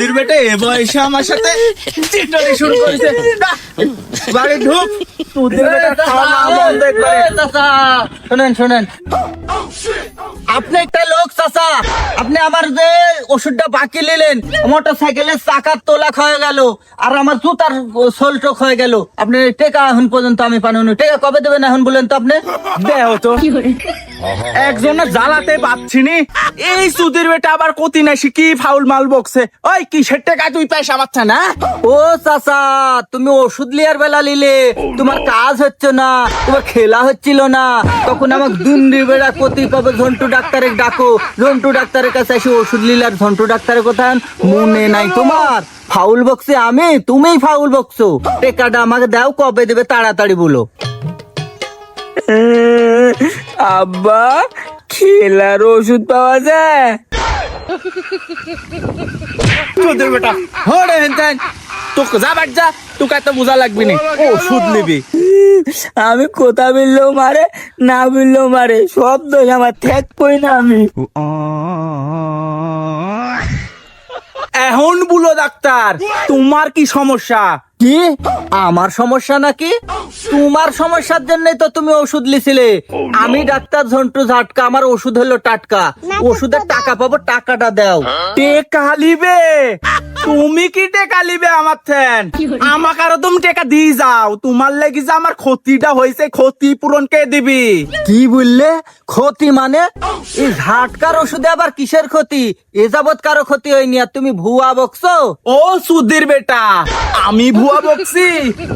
সুধীর বেটে এ বয়সে আমার সাথে চিটনি শুরু করেছে। বাড়ি ঢুক। বেটা খাওয়া। শোনেন শোনেন। আপনি একটা লোক চাচা। আপনি আমার যে ওষুধটা বাকি নিলেন মোটর সাইকেলের চাকার তোলা হয়ে গেল আর আমার জুতার সোলটক হয়ে গেল। আপনি টেকা এখন পর্যন্ত আমি পানুনি। টেকা কবে দেবেন এখন বলেন তো আপনি? দেও তো। একজনের জ্বালাতে পাচ্ছি নি এই সুধীর বেটা আবার কতি নাসি কি ফাউল মাল বকছে? ওই কিসের টাকা তুই পয়সা পাচ্ছে না? ও চাচা তুমি ওষুধ লিয়ার বেলা নিলে তোমার কাজ হচ্ছে না তোমার খেলা হচ্ছিল না। তখন আমাকে দুন্ডি বেড়া কতি কবে ঝন্টু ডাক্তারের ডাকো। ঝন্টু ডাক্তারের কাছে এসে ওষুধ লিলার ঝন্টু ডাক্তারের কথা মনে নাই তোমার। ফাউল বকছে আমি তুমিই ফাউল বকছো। টেকাটা আমাকে দাও কবে দেবে তাড়াতাড়ি বলো। আব্বা খেলার ওষুধ পাওয়া যায়? সুধীর বেটা হরে হেনতেন। তোকে যা বাট যা তোকে এত বোঝা লাগবি না। ওষুধ নিবি। আমি কোথা বললেও মারে না বললেও মারে সব দোষ আমার ঠেক কই না আমি। এখন বলো ডাক্তার তোমার কি সমস্যা? কি? আমার সমস্যা নাকি? তোমার সমস্যার জন্যই তো তুমি ওষুধ লিছিলে। আমি ডাক্তার ঝন্টু ঝাটকা আমার ওষুধ হলো টাটকা। ওষুধের টাকা পাবো টাকাটা দাও। টেকা লিবে তুমি কি টেকা লিবে আমার থেন? আমাকে আরও তুমি টেকা দিয়ে যাও। তোমার লাগি যে আমার ক্ষতিটা হয়েছে ক্ষতি পূরণ কে দিবি? কি বললে? ক্ষতি মানে? এই ঝাটকার ওষুধে আবার কিসের ক্ষতি? এ যাবৎ কারও ক্ষতি হয়নি আর তুমি ভুয়া বকছো? ও সুধীর বেটা আমি ভুয়া বকছি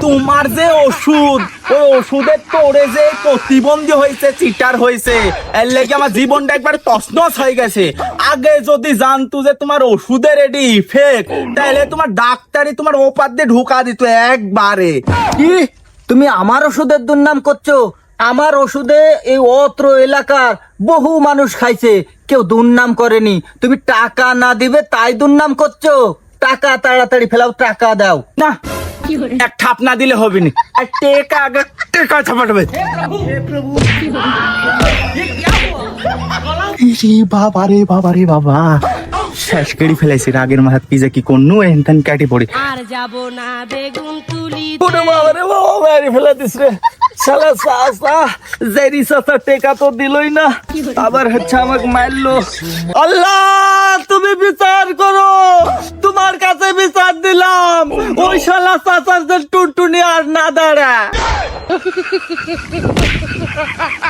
তোমার যে ওষুধ ওই ওষুধের তোরে যে প্রতিবন্ধী হয়েছে চিটার হয়েছে এর লেগে আমার জীবনটা একবার তসনস হয়ে গেছে। আগে যদি জানতো যে তোমার ওষুধের এটি ইফেক্ট তাহলে তোমার ডাক্তারই তোমার ওপার দিয়ে ঢুকা দিত একবারে। কি? তুমি আমার ওষুধের দুর্নাম করছ? আমার ওষুধে এই অত্র এলাকার বহু মানুষ খাইছে কেউ দুর্নাম করেনি। তুমি টাকা না দিবে তাই দুর্নাম করছ? টাকা তাড়াতাড়ি ফেলাও টাকা দাও। না এক না দিলে হবে না আর টেকা আগে টেকা বাবা রে বাবা রে বাবা। শেষ কেড়ি ফেলাইছি রাগের মাথাত কি যে কি করনু এনতেন কাটি পড়ি। আর যাব না বেগুন তুলি ওরে বাবা রে বাবা মেরে ফেলে দিস রে। শালা সাসা জেরি সাসা টেকা তো দিলই না। আবার হচ্ছে আমাকে মারলো। আল্লাহ তুমি বিচার করো। তোমার ওই শালা সাসার টুনটুনি আর না দাঁড়া।